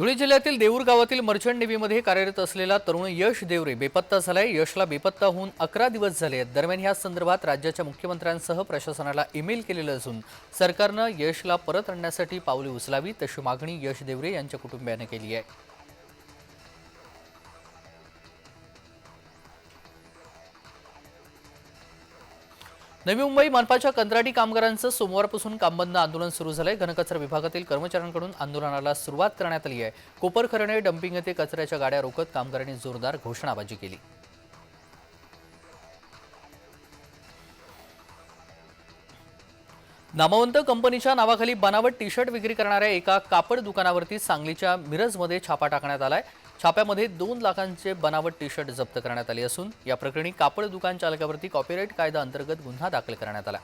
धुळे जिल्ह्यातील देऊर गावातील मर्चंट नेव्हीमध्ये कार्यरत असलेला तरुण यश देवरे बेपत्ता झालाय. यशला बेपत्ता होऊन अकरा दिवस झाले आहेत. दरम्यान या संदर्भात राज्याच्या मुख्यमंत्र्यांसह प्रशासनाला ईमेल केलेलं असून सरकारनं यशला परत आणण्यासाठी पावले उचलावी तशी मागणी यश देवरे यांच्या कुटुंबियानं केली आहे. नवी मुंबई मनपाच्या कंत्राटी कामगारांचं सोमवारपासून कामबंद आंदोलन सुरू झालंय. घनकचरा विभागातील कर्मचाऱ्यांकडून आंदोलनाला सुरुवात करण्यात आली आहे. कोपरखरणे डम्पिंग येथे कचऱ्याच्या गाड्या रोखत कामगारांनी जोरदार घोषणाबाजी केली. नामवंत कंपनीच्या नावाखाली बनावट टी शर्ट विक्री करणाऱ्या एका कापड दुकानावरती सांगलीच्या मिरजमध्ये छापा टाकण्यात आलाय. छाप्यामध्ये दोन लाखांचे बनावट टी शर्ट जप्त करण्यात आले असून या प्रकरणी कापड दुकान चालकावरती कॉपीराईट कायदा अंतर्गत गुन्हा दाखल करण्यात आला.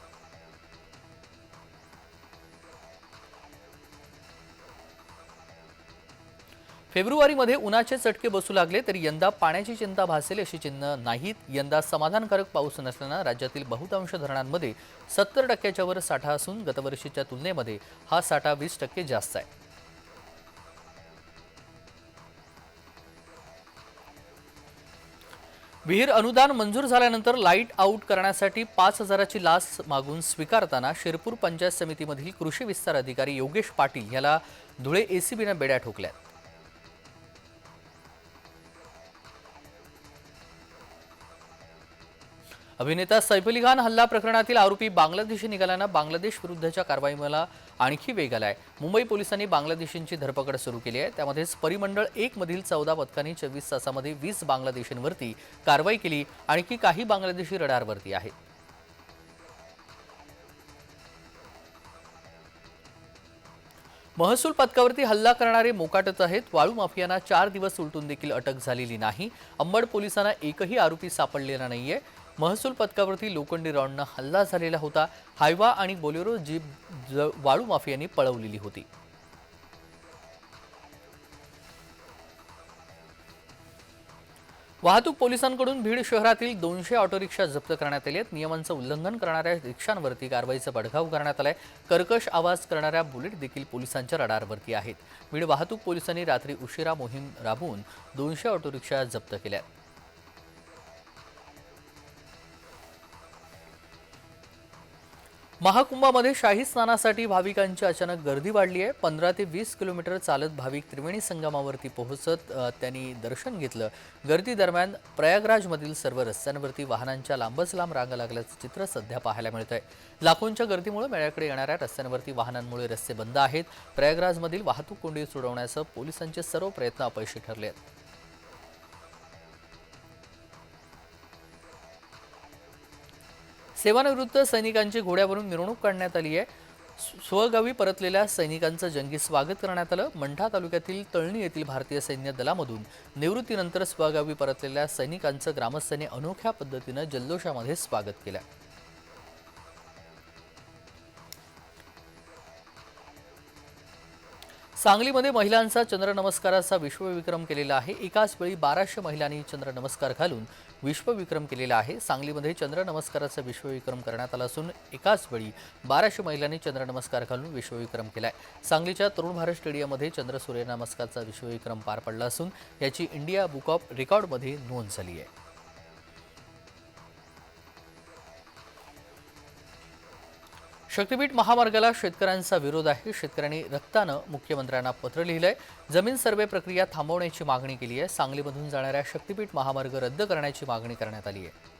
फेब्रुवारीमध्ये उन्हाचे चटके बसू लागले तरी यंदा पाण्याची चिंता भासेल अशी चिन्ह नाहीत. यंदा समाधानकारक पाऊस नसल्यानं राज्यातील बहुतांश धरणांमध्ये सत्तर टक्क्याच्या वर साठा असून गतवर्षीच्या तुलनेमध्ये हा साठा वीस टक्के जास्त आहे. विहीर अनुदान मंजूर झाल्यानंतर लाइट आऊट करण्यासाठी पाच हजाराची लाच मागून स्वीकारताना शिरपूर पंचायत समितीमधील कृषी विस्तार अधिकारी योगेश पाटील याला धुळे एसीबीनं बेड्या ठोकल्यात. अभिनेता सैफ अली खान हल्ला प्रकरणातील आरोपी बांगलादेशी निघाल्यानं बांगलादेश विरुद्धच्या कारवाईला आणखी वेग आलाय. मुंबई पोलिसांनी बांगलादेशींची धरपकड सुरू केली आहे. त्यामध्येच परिमंडळ एक मधील चौदा पथकांनी चोवीस तासामध्ये वीस बांगलादेशींवरती कारवाई केली. आणखी काही बांगलादेशी रडारवरती आहेत. महसूल पथकावरती हल्ला करणारे मोकाटच आहेत. वाळू माफियांना चार दिवस उलटून देखील अटक झालेली नाही. अंबड पोलिसांना एकही आरोपी सापडलेला नाहीये. महसूल पथकावरती लोखंडी रॉडनं हल्ला झालेला होता. हायवा आणि बोलेरो जीप ज- वाळू माफियांनी पळवलेली होती. वाहतूक पोलिसांकडून भीड शहरातील दोनशे ऑटो रिक्षा जप्त करण्यात आले आहेत. नियमांचं उल्लंघन करणाऱ्या रिक्षांवरती कारवाईचा बडगाव करण्यात आलाय. कर्कश आवाज करणाऱ्या बुलेट देखील पोलिसांच्या रडारवरती आहेत. भीड वाहतूक पोलिसांनी रात्री उशिरा मोहीम राबवून दोनशे ऑटो रिक्षा जप्त केल्या महाकुंभामध्ये शाही स्नानासाठी भाविकांची अचानक गर्दी वाढली आहे. पंधरा ते वीस किलोमीटर चालत भाविक त्रिवेणी संगमावरती पोहोचत त्यांनी दर्शन घेतलं. गर्दी दरम्यान प्रयागराजमधील सर्व रस्त्यांवरती वाहनांच्या लांबच लांब रांगा लागल्याचं चित्र सध्या पाहायला मिळत आहे लाखोंच्या गर्दीमुळे मेळ्याकडे येणाऱ्या रस्त्यांवरती वाहनांमुळे रस्ते बंद आहेत. प्रयागराजमधील वाहतूक कोंडी सोडवण्याचं पोलिसांचे सर्व प्रयत्न अपयशी ठरले आहेत सेवानिवृत्त सैनिकांची घोड्यावरून मिरवणूक काढण्यात आली आहे. स्वगावी परतलेल्या सैनिकांचं जंगी स्वागत करण्यात आलं. मंठा तालुक्यातील तळणी येथील भारतीय सैन्य दलामधून निवृत्तीनंतर स्वगावी परतलेल्या सैनिकांचं ग्रामस्थांनी अनोख्या पद्धतीनं जल्लोषामध्ये स्वागत केलं. सांगलीमध्ये महिलांचा चंद्रनमस्काराचा विश्वविक्रम केलेला आहे. एकाच वेळी बाराशे महिलांनी चंद्रनमस्कार घालून विश्वविक्रम केलेला आहे. सांगलीमध्ये चंद्रनमस्काराचा विश्वविक्रम करण्यात आला असून एकाच वेळी बाराशे महिलांनी चंद्रनमस्कार घालून विश्वविक्रम आहे सांगलीच्या तरुण भारत स्टेडियममध्ये चंद्र सूर्यनमस्कारचा विश्वविक्रम पार पडला असून याची इंडिया बुक ऑफ रेकॉर्डमध्ये नोंद झाली आहे. शक्तीपीठ महामार्गाला शेतकऱ्यांचा विरोध आहे. शेतकऱ्यांनी रक्तानं मुख्यमंत्र्यांना पत्र लिहिलंय. जमीन सर्वे प्रक्रिया थांबवण्याची मागणी केली आहे सांगलीमधून जाणाऱ्या शक्तीपीठ महामार्ग रद्द करण्याची मागणी करण्यात आली आहे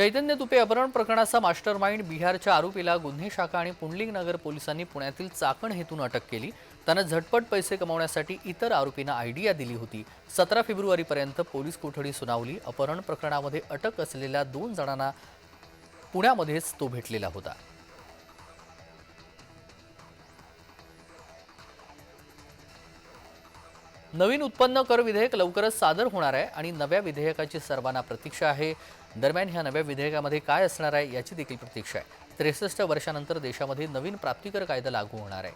चैतन्य तुपे अपहरण प्रकरणाचा मास्टर माइंड बिहारच्या आरोपीला गुन्हे शाखा आणि पुंडलिक नगर पोलिसांनी पुण्यातील चाकण हेतून अटक केली. त्यानं झटपट पैसे कमावण्यासाठी इतर आरोपींना आयडिया दिली होती. सतरा फेब्रुवारीपर्यंत पोलीस कोठडी सुनावली. अपहरण प्रकरणामध्ये अटक असलेल्या दोन जणांना पुण्यामध्येच तो भेटलेला होता. नवीन उत्पन्न कर विधेयक लवकरच सादर होणार आहे आणि नव्या विधेयकाची सर्वांना प्रतीक्षा आहे. दरम्यान ह्या नव्या विधेयकामध्ये काय असणार आहे याची देखील प्रतीक्षा आहे. त्रेसष्ट वर्षानंतर देशामध्ये नवीन प्राप्तिकर कायदा लागू होणार आहे.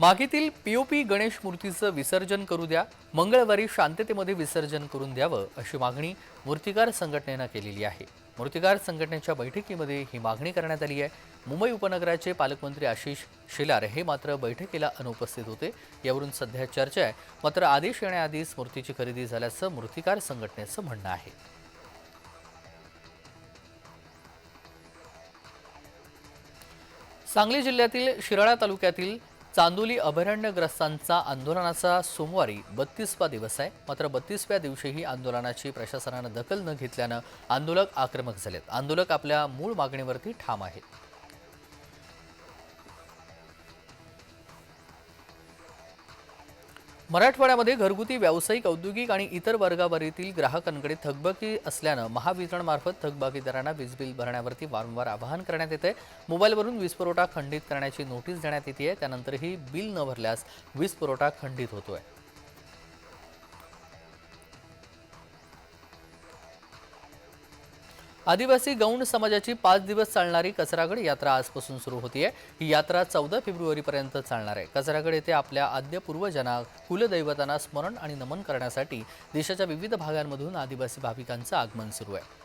मागीतील पीओपी गणेश मूर्तीचं विसर्जन करू द्या. मंगळवारी शांततेमध्ये विसर्जन करून द्यावं अशी मागणी मूर्तिकार संघटनेनं केलेली आहे. मूर्तिकार संघटनेच्या बैठकीमध्ये ही मागणी करण्यात आली आहे. मुंबई उपनगराचे पालकमंत्री आशिष शेलार हे मात्र बैठकीला अनुपस्थित होते. यावरून सध्या चर्चा आहे. मात्र आदेश येण्याआधीच मूर्तीची खरेदी झाल्याचं मूर्तिकार संघटनेचं म्हणणं आहे. सांगली जिल्ह्यातील शिराळा तालुक्यातील चांदोली अभयारण्यग्रस्तांचा आंदोलनाचा सोमवारी बत्तीसवा दिवस आहे. मात्र बत्तीसव्या दिवशीही आंदोलनाची प्रशासनानं दखल न घेतल्यानं आंदोलक आक्रमक झालेत. आंदोलक आपल्या मूळ मागणीवरती ठाम आहेत. मराठवाड्यामध्ये घरगुती व्यावसायिक औद्योगिक आणि इतर वर्गावरील ग्राहकांकडे थकबाकी असल्यानं महावितरणमार्फत थकबाकीदारांना वीज बिल भरण्यावरती वारंवार आवाहन करण्यात येते मोबाईलवरून वीज पुरवठा खंडित करण्याची नोटीस देण्यात येते त्यानंतरही बिल न भरल्यास वीज पुरवठा खंडित होतोय. आदिवासी गौंड समाजाची पाच दिवस चालणारी कचरागड यात्रा आजपासून सुरू होतीये. ही यात्रा चौदा फेब्रुवारीपर्यंत चालणार आहे. कचरागड येथे आपल्या आद्य पूर्वजना कुलदैवतांना स्मरण आणि नमन करण्यासाठी देशाच्या विविध भागांमधून आदिवासी भाविकांचं आगमन सुरू आहे.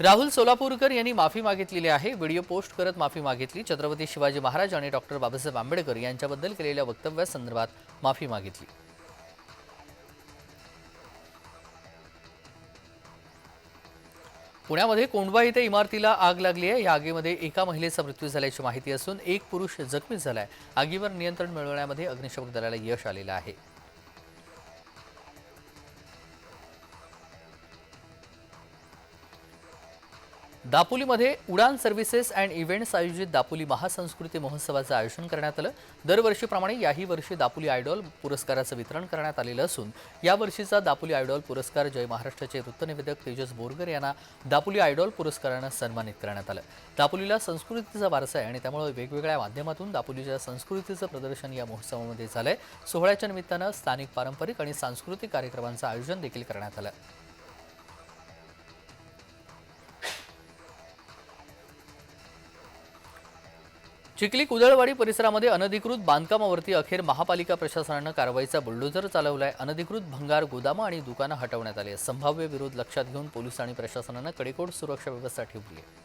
राहुल सोलापूरकर यांनी माफी मागितलेली आहे. व्हिडिओ पोस्ट करत माफी मागितली. छत्रपती शिवाजी महाराज आणि डॉक्टर बाबासाहेब आंबेडकर यांच्याबद्दल केलेल्या वक्तव्यासंदर्भात माफी मागितली. पुण्यामध्ये कोंडवा इथे इमारतीला आग लागली आहे. या आगीमध्ये एका महिलेचा मृत्यू झाल्याची माहिती असून एक पुरुष जखमी झालाय. आगीवर नियंत्रण मिळवण्यामध्ये अग्निशमन दलाला यश आलेलं आहे. दापोलीमध्ये उडान सर्व्हिसेस अँड इव्हेंट्स आयोजित दापोली महासंस्कृती महोत्सवाचं आयोजन करण्यात आलं. दरवर्षीप्रमाणे याही वर्षी दापोली आयडॉल पुरस्काराचं वितरण करण्यात आलेलं असून यावर्षीचा दापोली आयडॉल पुरस्कार जय महाराष्ट्राचे वृत्तनिवेदक तेजस बोरगर यांना दापोली आयडॉल पुरस्कारानं सन्मानित करण्यात आलं. दापोलीला संस्कृतीचा वारसा आहे आणि त्यामुळे वेगवेगळ्या माध्यमातून दापोलीच्या संस्कृतीचं प्रदर्शन या महोत्सवामध्ये झालं आहे सोहळ्याच्या निमित्तानं स्थानिक पारंपरिक आणि सांस्कृतिक कार्यक्रमांचं आयोजन देखील करण्यात आलं. चिखली कुदळवाडी परिसरामध्ये अनधिकृत बांधकामावरती अखेर महापालिका प्रशासनानं कारवाईचा बुलडोझर चालवलाय. अनधिकृत भंगार गोदामं आणि दुकानं हटवण्यात आली संभाव्य विरोध लक्षात घेऊन पोलीस आणि प्रशासनानं कडेकोट सुरक्षा व्यवस्था ठेवली आहे.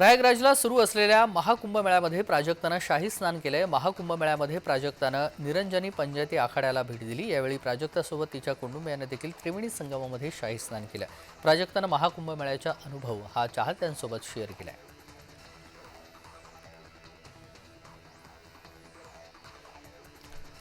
प्रयागराजला सुरू असलेल्या महाकुंभमेळ्यामध्ये प्राजक्तानं शाही स्नान केलंय. महाकुंभमेळ्यामध्ये प्राजक्तानं निरंजनी पंचायती आखाड्याला भेट दिली. यावेळी प्राजक्तासोबत तिच्या कुटुंबियाने देखील त्रिवेणी संगमामध्ये शाही स्नान केलं. प्राजक्तानं महाकुंभमेळ्याचा अनुभव हा चाहत्यांसोबत शेअर केलाय.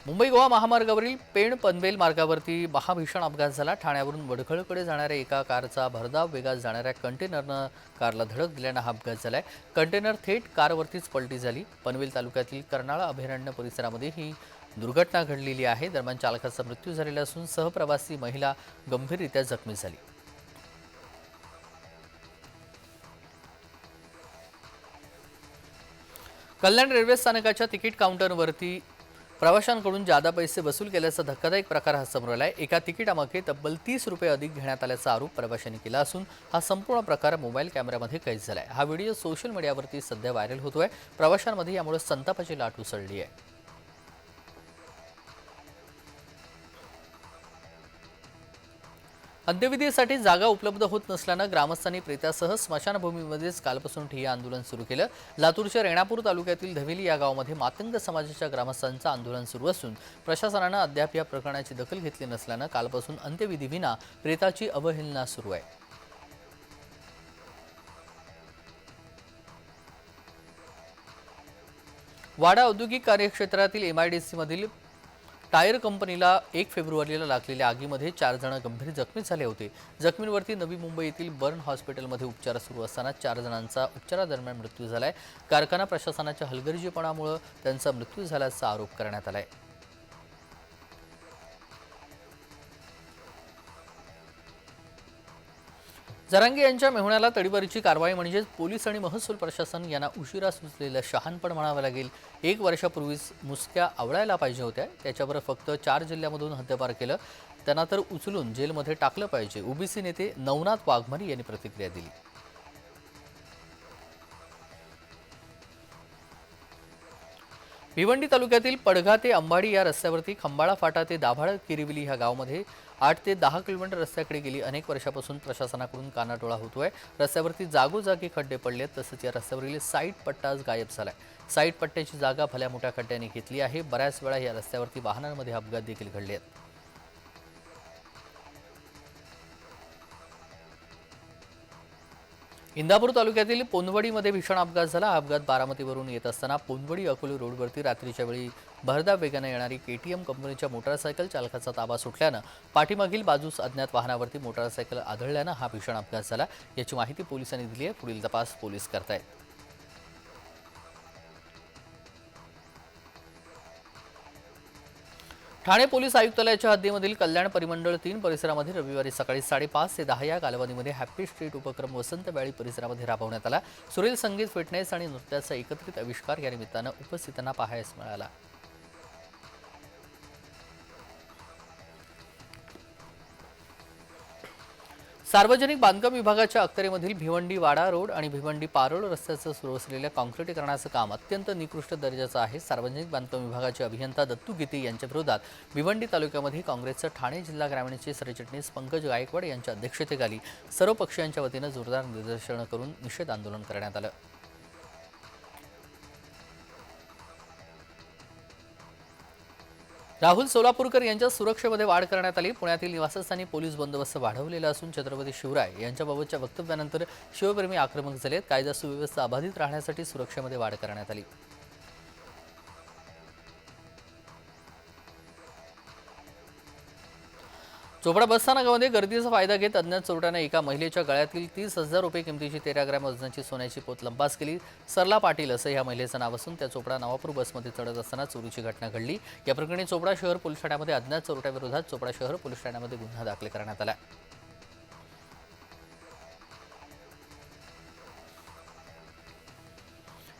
मुंबई गोवा महामार्गावरील पेण पनवेल मार्गावरती महाभीषण अपघात झाला. ठाण्यावरून वडखळकडे जाणाऱ्या एका कारचा भरधाव वेगात जाणाऱ्या कंटेनरनं कारला धडक दिल्यानं हा अपघात झालाय. कंटेनर थेट कारवरतीच पलटी झाली. पनवेल तालुक्यातील कर्नाळा अभयारण्य परिसरामध्ये ही दुर्घटना घडलेली आहे. दरम्यान चालकाचा मृत्यू झालेला असून सहप्रवासी महिला गंभीररित्या जखमी झाली. कल्याण रेल्वे स्थानकाच्या तिकीट काउंटरवरती प्रवाशांकडून जादा पैसे वसूल केल्याचा धक्कादायक प्रकार हा समोर आहे एका तिकिटामागे तब्बल तीस रुपये अधिक घेण्यात आल्याचा आरोप प्रवाशांनी केला असून हा संपूर्ण प्रकार मोबाईल कॅमेऱ्यामध्ये कैद आहे हा व्हिडिओ सोशल मीडियावरती सध्या व्हायरल होतोय. प्रवाशांमध्ये यामुळे संतापाची लाट उसळली आहे अंत्यविधीसाठी जागा उपलब्ध होत नसल्यानं ग्रामस्थांनी प्रेत्यासह स्मशानभूमीमध्येच कालपासून ठिय्या आंदोलन सुरू केलं. लातूरच्या रेणापूर तालुक्यातील धवेली या गावामध्ये मातंग समाजाच्या ग्रामस्थांचं आंदोलन सुरू असून प्रशासनानं अद्याप या प्रकरणाची दखल घेतली नसल्यानं कालपासून अंत्यविधीविना प्रेताची अवहेलना सुरू आहे. वाडा औद्योगिक कार्यक्षेत्रातील एम आय डी सीमधील टायर कंपनीला एक फेब्रुवारीला लागलेल्या आगीमध्ये चार जण गंभीर जखमी झाले होते. जखमींवरती नवी मुंबई येथील बर्न हॉस्पिटलमध्ये उपचार सुरू असताना चार जणांचा उपचारादरम्यान मृत्यू झालाय. कारखाना प्रशासनाच्या हलगर्जीपणामुळे त्यांचा मृत्यू झाल्याचा आरोप करण्यात आला आहे जरांगे यांच्या मेहुण्याला तडीबारीची कारवाई म्हणजेच पोलीस आणि महसूल प्रशासन यांना उशिरा सुचलेलं शहाणपण म्हणावं लागेल. एक वर्षापूर्वीच मुसक्या आवळायला पाहिजे होत्या. त्याच्यावर फक्त चार जिल्ह्यामधून हद्दपार केलं. त्यांना तर उचलून जेलमध्ये टाकलं पाहिजे. ओबीसी नेते नवनाथ वाघमारी यांनी प्रतिक्रिया दिली. भिवंडी तालुक्यातील पडघा ते अंबाडी या रस्त्यावरती खंबाळा फाटा ते दाभाळ किरिवली ह्या गावामध्ये आठ ते दहा किलोमीटर रस्त्याकडे गेली. अनेक वर्षापासून प्रशासनाकडून कानाटोळा होतोय. रस्त्यावरती जागोजागी खड्डे पडले तसंच या रस्त्यावरील साईट पट्टा आज गायब झालाय. साईट पट्ट्याची जागा भल्या मोठ्या खड्ड्याने घेतली आहे. बऱ्याच वेळा या रस्त्यावरती वाहनांमध्ये अपघात देखील घडले आहेत इंदापूर तालुक्यातील पोनवडीमध्ये भीषण अपघात झाला. हा अपघात बारामतीवरून येत असताना पोनवडी अकोले रोडवरती रात्रीच्या वेळी भरधाव वेगाने येणारी केटीएम कंपनीच्या मोटारसायकल चालकाचा ताबा सुटल्यानं पाठीमागील बाजूस अज्ञात वाहनावरती मोटारसायकल आढळल्यानं हा भीषण अपघात झाला. याची माहिती पोलिसांनी दिली आहे. पुढील तपास पोलीस करतायत. ठाणे पोलीस आयुक्तालयाच्या हद्दीमधील कल्याण परिमंडळ तीन परिसरामध्ये रविवारी सकाळी साडेपाच ते दहा या कालावधीमध्ये हॅपी स्ट्रीट उपक्रम वसंत व्याळी परिसरामध्ये राबवण्यात आला. सुरेल संगीत फिटनेस आणि नृत्याचा एकत्रित आविष्कार या निमित्तानं उपस्थितांना पाहायला मिळाला. सार्वजनिक बांधकाम विभागाच्या अखत्यारीमधील भिवंडी वाडा रोड आणि भिवंडी पारोळ रस्त्याचं सुरू असलेल्या काँक्रिटीकरणाचं काम अत्यंत निकृष्ट दर्जाचं आहे. सार्वजनिक बांधकाम विभागाचे अभियंता दत्तू गीते यांच्या विरोधात भिवंडी तालुक्यामध्ये काँग्रेसचं ठाणे जिल्हा ग्रामीणचे सरचिटणीस पंकज गायकवाड यांच्या अध्यक्षतेखाली सर्व पक्षांच्या वतीनं जोरदार निदर्शनं करून निषेध आंदोलन करण्यात आलं. राहुल सोलापूरकर यांच्या सुरक्षेमध्ये वाढ करण्यात आली. पुण्यातील निवासस्थानी पोलीस बंदोबस्त वाढवलेला असून छत्रपती शिवराय यांच्याबाबतच्या वक्तव्यानंतर शिवप्रेमी आक्रमक झालेत कायदा सुव्यवस्था अबाधित राहण्यासाठी सुरक्षेमध्ये वाढ करण्यात आली. चोपडा बसस्थानकामध्ये गर्दीचा फायदा घेत अज्ञात चोरट्याने एका महिलेच्या गळ्यातील तीस हजार रुपये किमतीची तेरा ग्रॅम वजनाची सोन्याची पोत लंपास केली. सरला पाटील असं या महिलेचं नाव असून त्या चोपडा नवापूर बसमध्ये चढत असताना चोरीची घटना घडली. या प्रकरणी चोपडा शहर पोलीस ठाण्यामध्ये अज्ञात चोरट्याविरोधात चोपडा शहर पोलीस ठाण्यामध्ये गुन्हा दाखल करण्यात आला.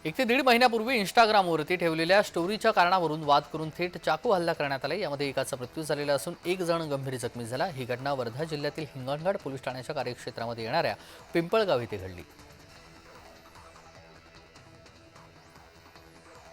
एक ते दीड महिन्यापूर्वी इंस्टाग्रामवरती ठेवलेल्या स्टोरीच्या कारणावरून वाद करून थेट चाकू हल्ला करण्यात आला. यामध्ये एकाचा मृत्यू झालेला असून एक जण गंभीर जखमी झाला. ही घटना वर्धा जिल्ह्यातील हिंगणघाट पोलीस ठाण्याच्या कार्यक्षेत्रामध्ये येणाऱ्या पिंपळगाव येथे घडली.